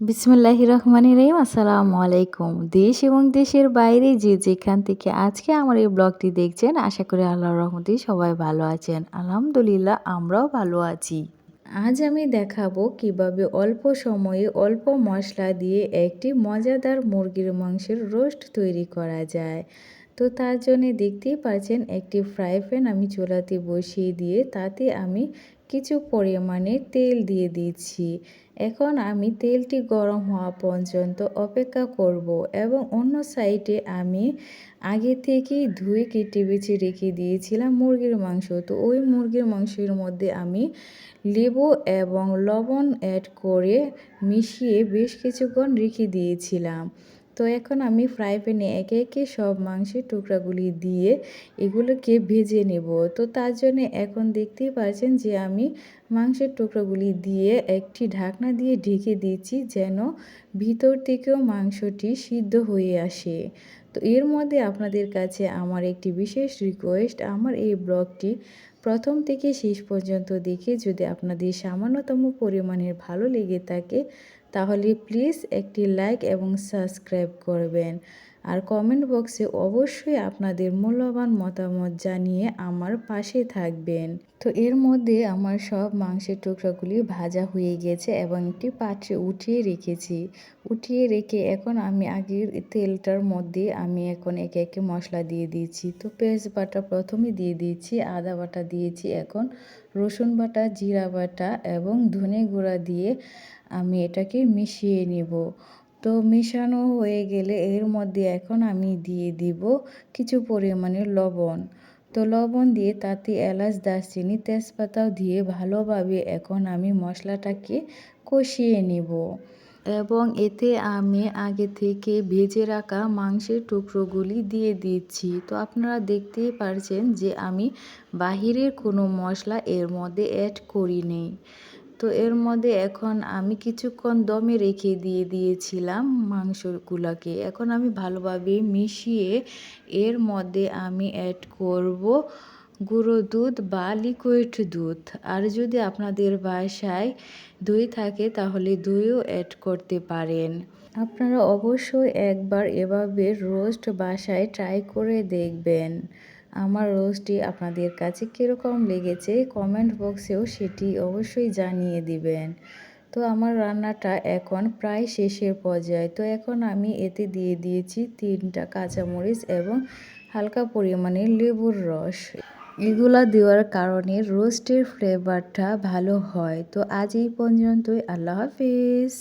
বিসমুল্লাহ রহমান রহিম আসসালামু আলাইকুম দেশ এবং দেশের বাইরে যে যেখান থেকে আজকে আমার এই ব্লগটি দেখছেন, আশা করি আল্লাহ রহমতে সবাই ভালো আছেন। আলহামদুলিল্লাহ, আমরাও ভালো আছি। আজ আমি দেখাবো কীভাবে অল্প সময়ে অল্প মশলা দিয়ে একটি মজাদার মুরগির মাংসের রোস্ট তৈরি করা যায়। তো তার জন্য দেখতেই পাচ্ছেন একটি ফ্রাই প্যান আমি চুলাতে বসিয়ে দিয়ে তাতে আমি কিছু পরিমাণে তেল দিয়ে দিচ্ছি। এখন আমি তেলটি গরম হওয়া পর্যন্ত অপেক্ষা করব এবং অন্য সাইডে আমি আগে থেকেই ধুয়ে কেটে বেছে রেখে দিয়েছিলাম মুরগির মাংস। তো ওই মুরগির মাংসের মধ্যে আমি লেবু এবং লবণ অ্যাড করে মিশিয়ে বেশ কিছুক্ষণ রেখে দিয়েছিলাম। তো এখন আমি ফ্রাই প্যানে একে একে সব মাংসের টুকরাগুলি দিয়ে এগুলোকে ভেজে নেব। তো তার জন্য এখন দেখতেই পাচ্ছেন যে আমি মাংসের টুকরাগুলি দিয়ে একটি ঢাকনা দিয়ে ঢেকে দিয়েছি যেন ভিতর থেকেও মাংসটি সিদ্ধ হয়ে আসে। তো এর মধ্যে আপনাদের কাছে আমার একটি বিশেষ রিকোয়েস্ট আমার এই ব্লগটি প্রথম থেকে শেষ পর্যন্ত দেখে যদি আপনাদের সামান্যতম পরিমাণের ভালো লেগে থাকে, তাহলে প্লিজ একটি লাইক এবং সাবস্ক্রাইব করবেন। আর কমেন্ট বক্সে অবশ্যই আপনাদের মূল্যবান মতামত জানিয়ে আমার পাশে থাকবেন। তো এর মধ্যে আমার সব মাংসের টুকরাগুলি ভাজা হয়ে গেছে এবং একটি পাত্রে উঠিয়ে রেখেছি। উঠিয়ে রেখে এখন আমি আগের তেলটার মধ্যে আমি এখন একে একে মশলা দিয়ে দিয়েছি। তো পেঁয়াজ বাটা প্রথমে দিয়ে দিয়েছি, আদা বাটা দিয়েছি, এখন রসুন বাটা, জিরা বাটা এবং ধনে গুঁড়া দিয়ে আমি এটাকে মিশিয়ে নেব। তো মেশানো হয়ে গেলে এর মধ্যে এখন আমি দিয়ে দিব কিছু পরিমাণে লবণ। তো লবণ দিয়ে তাতে এলাচ, দারচিনি, তেজপাতাও দিয়ে ভালোভাবে এখন আমি মশলাটাকে কষিয়ে নেব। এবং এতে আমি আগে থেকে ভেজে রাখা মাংসের টুকরোগুলি দিয়ে দিচ্ছি। তো আপনারা দেখতেই পারছেন যে আমি বাহিরের কোনো মশলা এর মধ্যে অ্যাড করিনি। তো এর মধ্যে এখন আমি কিছুক্ষণ দমে রেখে দিয়ে দিয়েছিলাম মাংসগুলোকে। এখন আমি ভালোভাবে মিশিয়ে এর মধ্যে আমি অ্যাড করব গুঁড়ো দুধ বা লিকুইড দুধ। আর যদি আপনাদের বাসায় দই থাকে তাহলে দইও অ্যাড করতে পারেন। আপনারা অবশ্যই একবার এভাবে রোস্ট বাসায় ট্রাই করে দেখবেন। আমার রোস্টটি আপনাদের কাছে কীরকম লেগেছে কমেন্ট বক্সেও সেটি অবশ্যই জানিয়ে দিবেন। তো আমার রান্নাটা এখন প্রায় শেষের পর্যায়ে। তো এখন আমি এতে দিয়ে দিয়েছি তিনটা কাঁচামরিচ এবং হালকা পরিমাণে লেবুর রস। এগুলা দেওয়ার কারণে রোস্টের ফ্লেভারটা ভালো হয়। তো আজ এই পর্যন্তই। আল্লাহ হাফিজ।